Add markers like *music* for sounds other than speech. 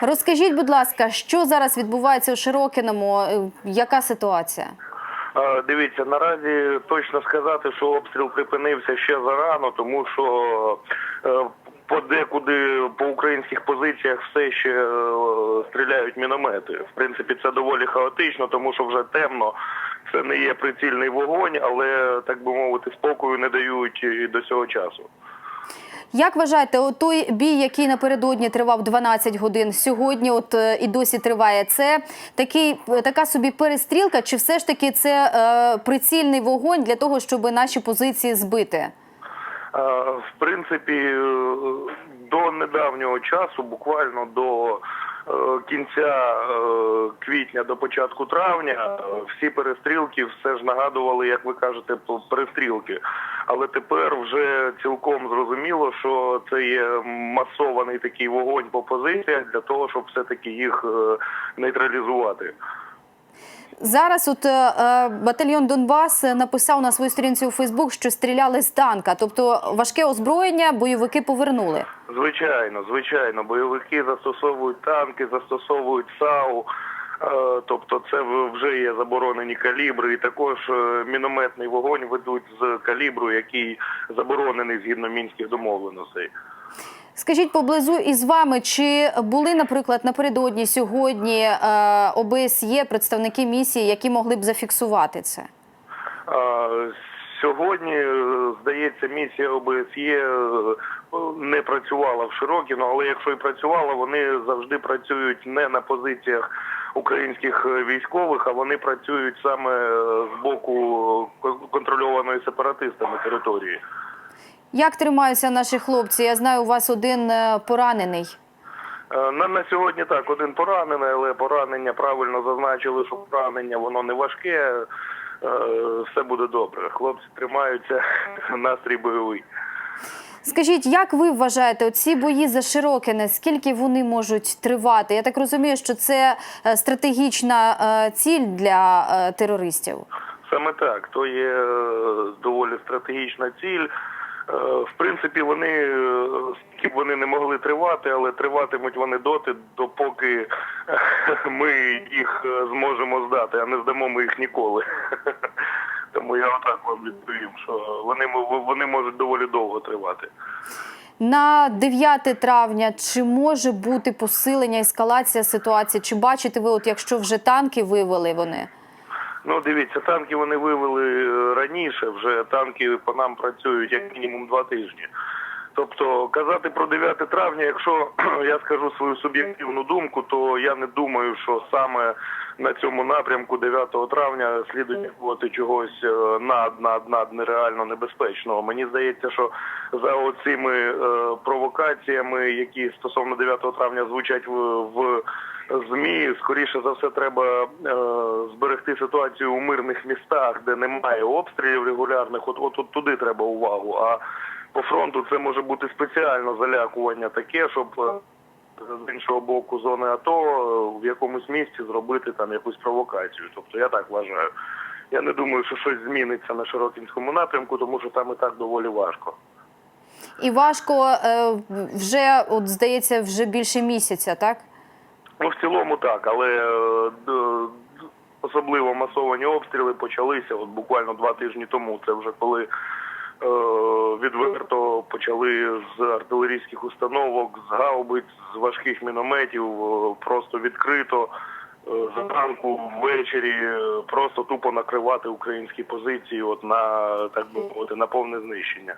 Розкажіть, будь ласка, що зараз відбувається у Широкіному? Е, Яка ситуація? Дивіться, наразі точно сказати, що обстріл припинився ще зарано, тому що е, подекуди по українських позиціях все ще е, стріляють міномети. В принципі, це доволі хаотично, тому що вже темно. Це не є прицільний вогонь, але так би мовити, спокою не дають і до цього часу. Як вважаєте, от той бій, який напередодні тривав 12 годин, сьогодні от е, і досі триває, це такий е, така собі перестрілка, чи все ж таки це е, прицільний вогонь для того, щоб наші позиції збити? Е, В принципі, до недавнього часу, буквально до кінця е, квітня до початку травня, е, всі перестрілки все ж нагадували, як ви кажете, перестрілки. Але тепер вже цілком зрозуміло, що це є масований такий вогонь по позиціях для того, щоб все-таки їх е, нейтралізувати. Зараз от е, е, батальйон Донбас е, написав на своїй сторінці у Фейсбук, що стріляли з танка, тобто важке озброєння бойовики повернули. Звичайно, звичайно, бойовики застосовують танки, застосовують САУ. Тобто це вже є заборонені калібри, і також мінометний вогонь ведуть з калібру, який заборонений згідно мінських домовленостей. Скажіть поблизу із вами, чи були, наприклад, напередодні сьогодні е, ОБСЄ представники місії, які могли б зафіксувати це? Сьогодні, е, здається, місія ОБСЄ е, не працювала в Широкіно, але якщо і працювала, вони завжди працюють не на позиціях українських військових, а вони працюють саме з боку кон- контрольованої сепаратистами території. Як тримаються наші хлопці? Я знаю, у вас один е, поранений. Е, На, на сьогодні так, один поранений, але поранення правильно зазначили, що поранення воно не важке. е, Все буде добре. Хлопці тримаються, *laughs* настрій бойовий. Скажіть, як ви вважаєте, оці бої за Широкине, скільки вони можуть тривати? Я так розумію, що це стратегічна ціль для терористів. Саме так, то є доволі стратегічна ціль. Е, В принципі, вони е, скільки б вони не могли тривати, але триватимуть вони доти, допоки е, ми їх зможемо здати, а не здамо ми їх ніколи. *laughs* Тому я отак вам відповім, що вони вони можуть доволі довго тривати. На 9 травня чи може бути посилення, ескалація ситуації? Чи бачите ви, от якщо вже танки вивели вони? Ну, дивіться, танки вони вивели е, раніше. Вже танки по нам працюють як мінімум два тижні. Тобто казати про 9 травня, якщо *clears throat* я скажу свою суб'єктивну думку, то я не думаю, що саме на цьому напрямку 9 травня слід очікувати чогось е, над над над нереально небезпечного. Мені здається, що за оцими е, провокаціями, які стосовно 9 травня звучать в, в ЗМІ, скоріше за все, треба е, зберегти ситуацію у мирних містах, де немає обстрілів регулярних. От, от, от туди треба увагу. А по фронту це може бути спеціально залякування таке, щоб е, з іншого боку зони АТО е, в якомусь місці зробити там якусь провокацію. Тобто я так вважаю. Я не думаю, що щось зміниться на Широкінському напрямку, тому що там і так доволі важко. І важко е, вже, от здається, вже більше місяця, так? Ну, в цілому так, але е, особливо масовані обстріли почалися от буквально два тижні тому. Це вже коли е, відверто почали з артилерійських установок, з гаубиць, з важких мінометів, е, просто відкрито. Зранку ввечері просто тупо накривати українські позиції, от на так би мовити, на повне знищення.